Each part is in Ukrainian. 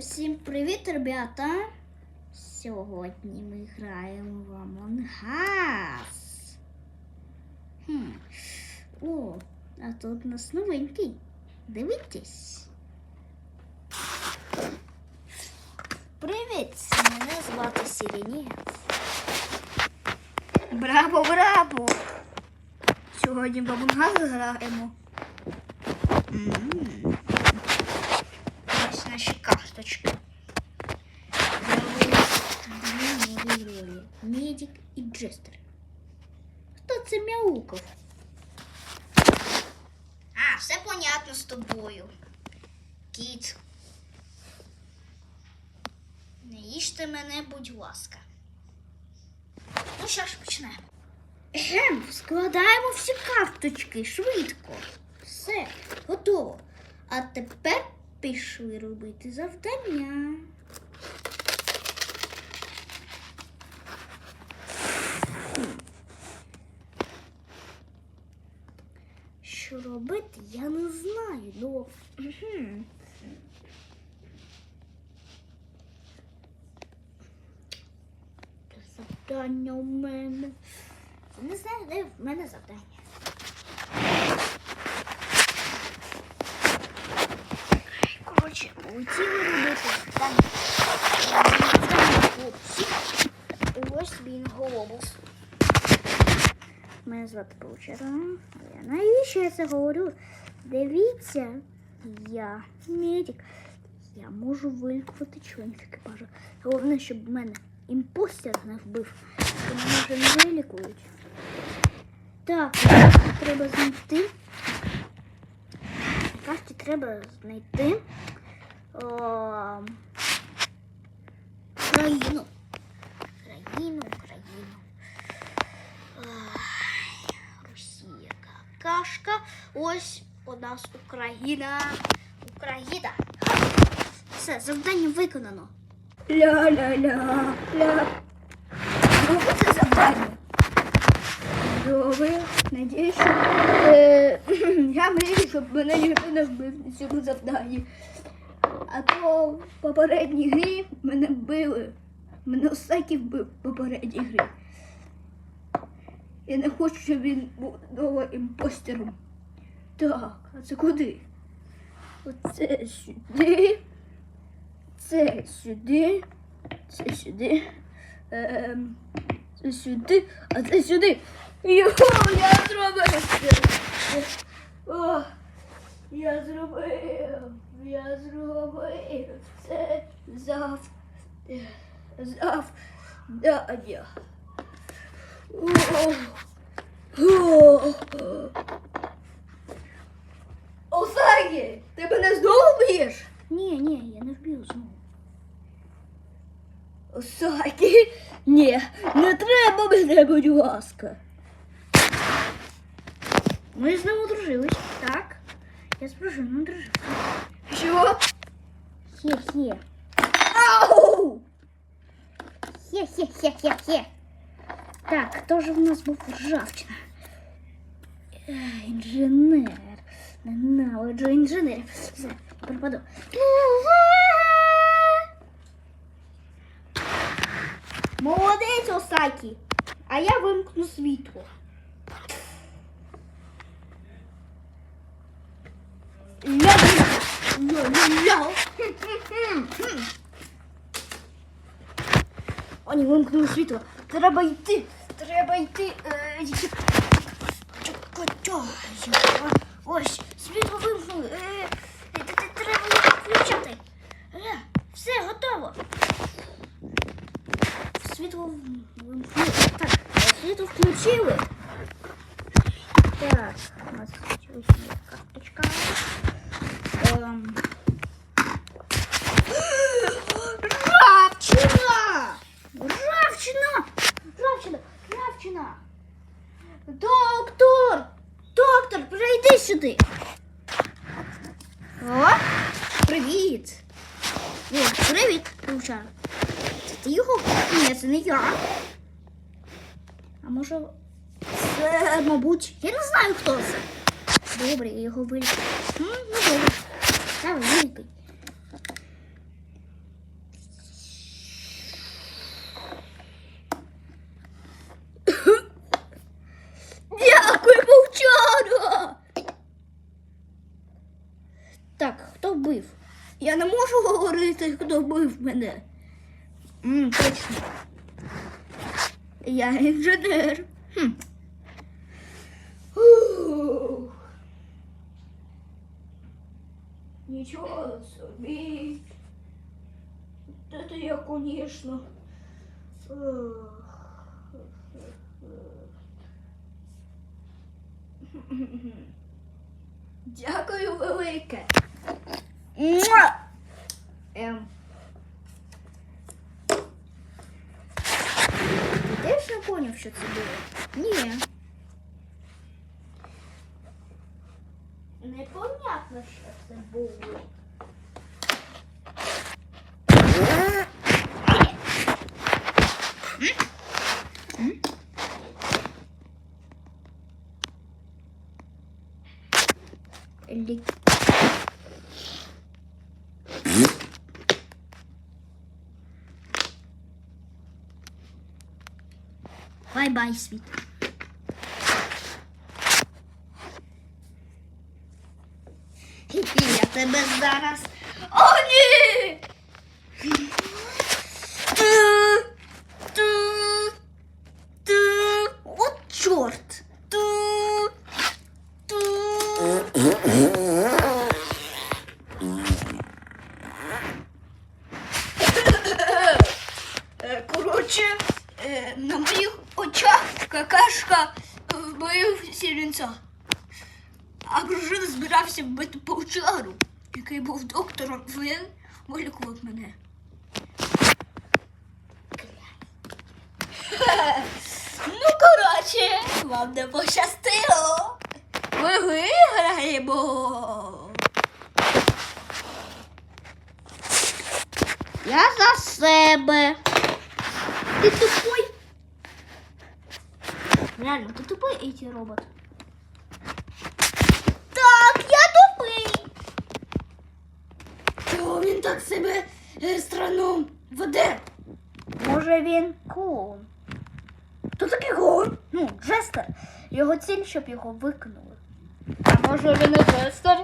Всім привіт, ребята! Сьогодні ми граємо в Among Us. Хм. О, а тут у нас новенький. Дивіться. Привіт! Мене звати Сірінець. Браво, браво! Сьогодні в Among Us граємо. М. Наші карточки. Дві нові ролі. Медик і Джестер. Хто це мяукав? А, все понятно з тобою. Кіт. Не їжте мене, будь ласка. Ну що ж, почнемо. Ем, складаємо всі карточки швидко. Все, готово. А тепер пішли робити завдання. Що робити, я не знаю. Ну. Завдання у мене. Не знаю, де в мене завдання. Коротше, полетіли робити. Завдання хлопці. Ось він глобус. Мене звати Паучара. Я навіщо я це говорю? Дивіться, я медик. Я можу вилікувати членів екіпажу. Головне, щоб мене імпостер не вбив, то мене вже не вилікують. Так, треба знайти. На карті треба знайти о, країну. Країну, країну. Росія какашка. Ось у нас Україна. Україна. Все, завдання виконано. Ля-ля-ля. Ля. Ну, це завдання. Добре. Надіюсь, що е, я мрію, щоб мене ніхто не вбив на цьому завданні. А то в попередній грі мене вбили. Мене Осакі вбив в попередній грі. Я не хочу, щоб він був знову імпостером. Так, а це куди? Оце сюди. Це сюди. Це сюди. Ем, це сюди, а це сюди. Його, я зробив. О, я зробив. Я зробив це зав. Завдання. О, о. Осагі, ти мене знову б'єш? Ні, ні, я не вб'ю знову. Осакі, ні, не треба мене, будь ласка. Ми знову дружились, так? Я з дружиною дружив. Що? Хе-хе. Ау! Хе-хе-хе-хе-хе. Так, хто ж в нас був ржавчина? Ех, Інженер. Ненавиджу інженерів. Все, пропаду. Молодець, Осакі. А я вимкну світло. Ля-ля-ля. Вимкнули світло. Треба йти. Треба. Е, йти. Чо-чо-чо. Ось, світло вимкнули. Е, е, т- т- Треба їх включати. Е, Все, готово. Світло вимкнули. Так, світло включили. Так, у нас ось є карточка. Ем. Ржавчина! Ржавчина! Ржавчина! Ржавчина! Доктор! Доктор, прийди сюди. О, привіт. О, привіт, Паучар. Це ти його? Ні, це не я. А може, це, мабуть, я не знаю, хто це. Добре, я його вилікую. Ну, добре. Давай, вилікуй. Так, хто вбив? Я не можу говорити, хто вбив мене. М, точно. Я інженер. Хм. Нічого собі. Це я, конечно. Дякую велике. Ем. Ти теж не поняв, що це було? Ні. Непонятно, що це було. Лі- Бай-бай, світ. Я тебе зараз. О, ні! Какашка вбив сірінця. А дружина збирався вбити паучару, який був доктором, він вилікував мене. Ну, коротше, вам не пощастило. Ми виграємо. Я за себе. Ти тупой. Реально, ти тупий, эти робот. Так, я тупий. Чого він так себе е, странно веде? Може він клоун. Хто такий клоун? Ну, Джестер. Його ціль, щоб його викинули. А може він не Джестер?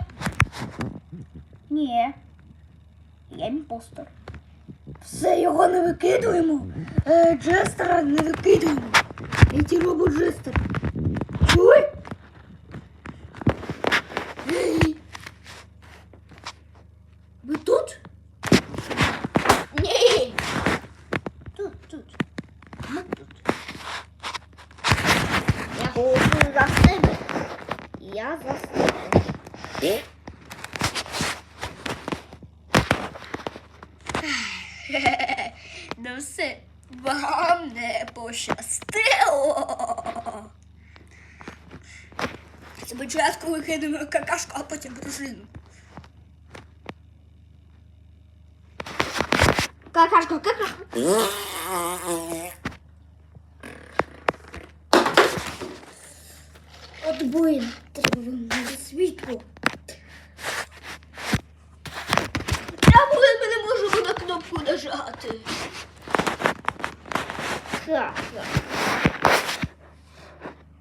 Ні. Я імпостер. Все, його не викидуємо. Е, Джестера не викидуємо. Эти робот Джестер. Чуй? Ей! Ви тут? Ні. Тут, тут. Ми тут. Я голосую за себе. Я за себе. Ну все, вам не пощастило. Спочатку викинемо какашку, а потім дружину. Какашка, какашка. От блин, треба вимкнути світло. Я блин, ми не можемо на кнопку нажати. Так, так.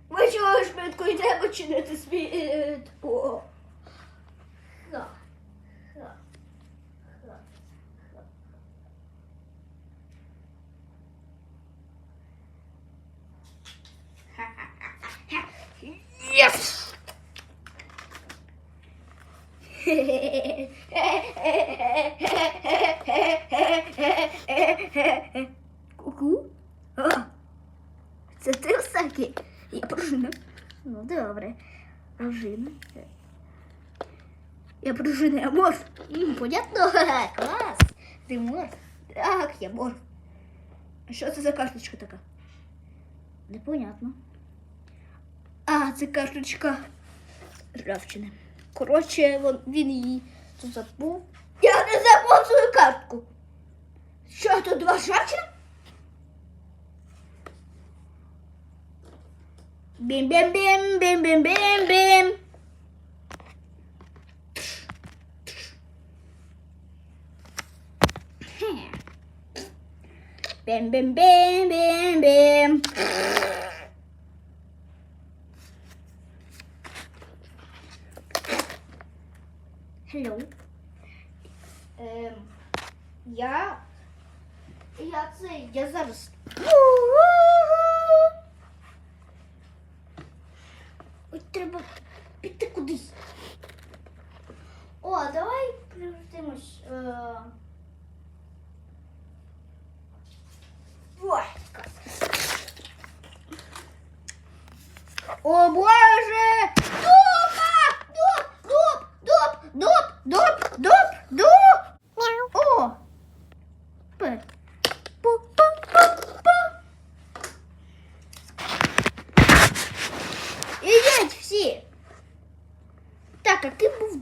Ми чого швидко йдемо чинити світло. Так, так, так, так. Yes! Ку-ку? Це ти всякий? Я пружина. Ну, добре. Пружина. Я пружина, я морф. Понятно? Клас. Ти морф. Так, я морф. А що це за карточка така? Непонятно. А, це карточка Равчини. Коротше, він її тут забув. Я не забув свою картку. Що тут два Bim bim bim bim bim bim bim. Bim bim bim bim bim.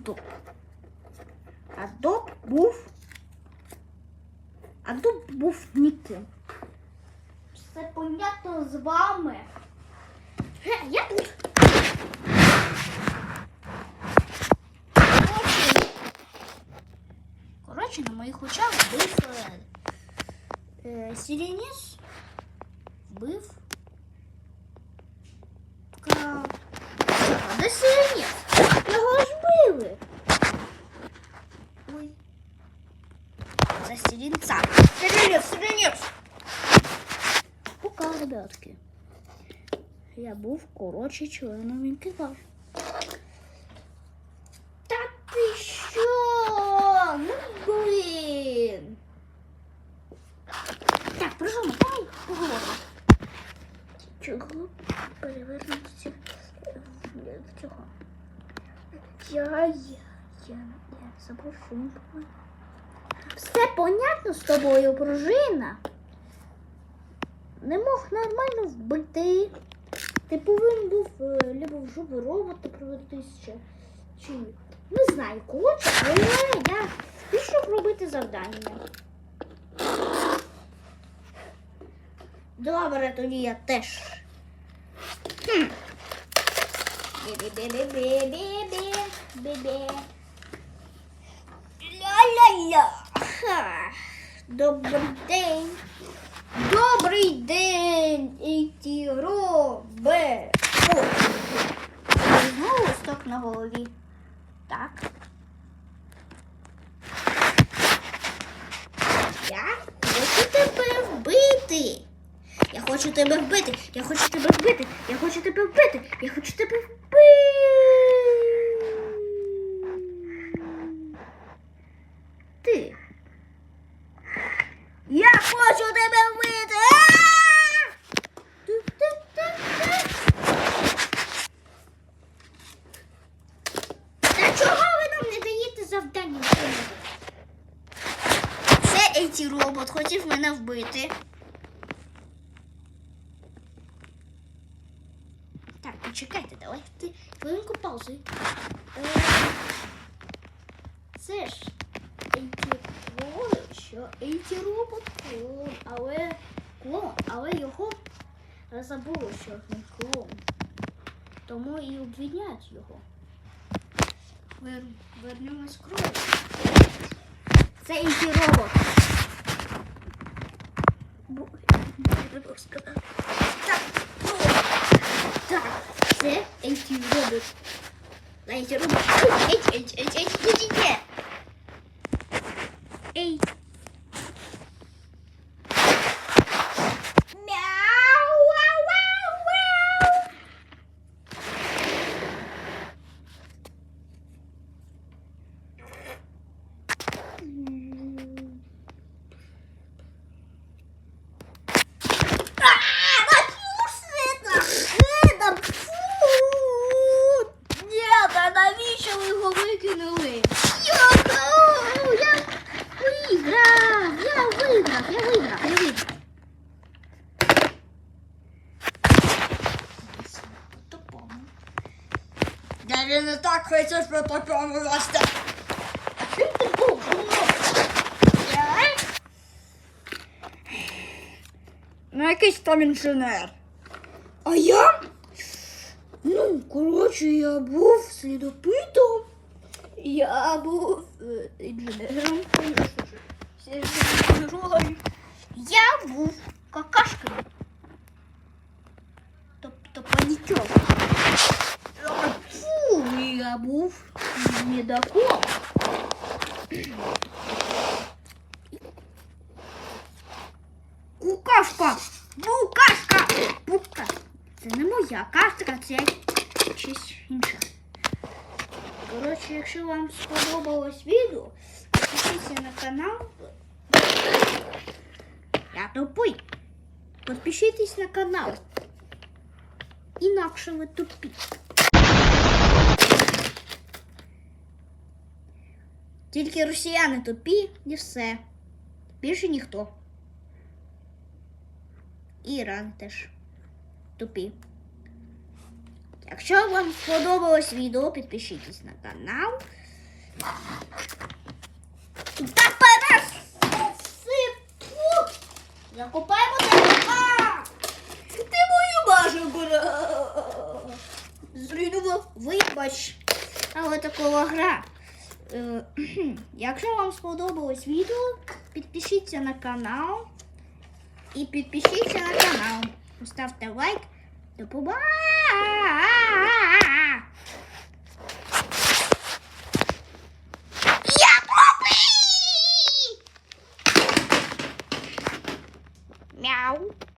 дуб? А дуб був. А дуб був ніким. Все понятно з вами. Ге, я тут. Коротше, Коротше, на моїх очах вбив е, е, Сіреніс. Вбив. Ка... А де Сіреніс? Його ж били. Ой. За Сіренця. Сіреніс, Сіреніс! Пока, ребятки. Я був коротше членом екіпажу. Та ти що? Ну блін. Так, прожимо, давай поговоримо. Чого перевернутися в цього? Я, я, я, я забув, що. Все понятно з тобою, пружина. Не мог нормально вбити. Ти повинен був е, либо в жопу робота проводитися, чи, чи не знаю, коротше, але я пішов робити завдання. Добре, тоді я теж. Хм. Бі-бі-бі-бі-бі-бі-бі. Ля-ля-ля. Добрий день. Добрий день, Ітіробе. О, знову листок на голові. Так. Я хочу тебе вбити. Я хочу тебе вбити. Я хочу тебе вбити. Я хочу тебе вбити. Я хочу тебе вбити. Ти. Я хочу тебе вбити. Та чого ви нам не даєте завдання? Це Ейті робот хотів мене вбити. Так, почекайте, давайте хвилинку паузи. Це ж що Ейті робот клон, але клон, але його забули, що він клон. Тому і обвинять його. Вер... Вернемось крові. Це Ейті робот. Бу- треба сказати. Так, ну, так, це Ейті робот. Ейті робот. Ейті, ейті, ейті, ейті, ейті, ейті. Ей. виграв, я виграв, я виграв. По-тупому. Я не так хочеш по такому росте. А чим ти був? Я? Ну якийсь там інженер. А я? Ну, коротше, я був слідопитом. Я був е, інженером. звісно ж. Всі ж інженери. Я був какашкою. Тобто панічом. Фу, я був медаком. Букашка! Букашка! Бука! Це не моя картка, це щось інше. Коротше, якщо вам сподобалось відео, Я тупий. Підпишіться на канал. Інакше ви тупі. Тільки росіяни тупі і все. Більше ніхто. І Іран теж тупі. Якщо вам сподобалось відео, підпишіться на канал. Та Закупаємо тебе! Ти мою бажу Зруйнував, вибач. Але такова гра. Е. Якщо вам сподобалось відео, підпишіться на канал. І підпишіться на канал. Поставте лайк. До побачення!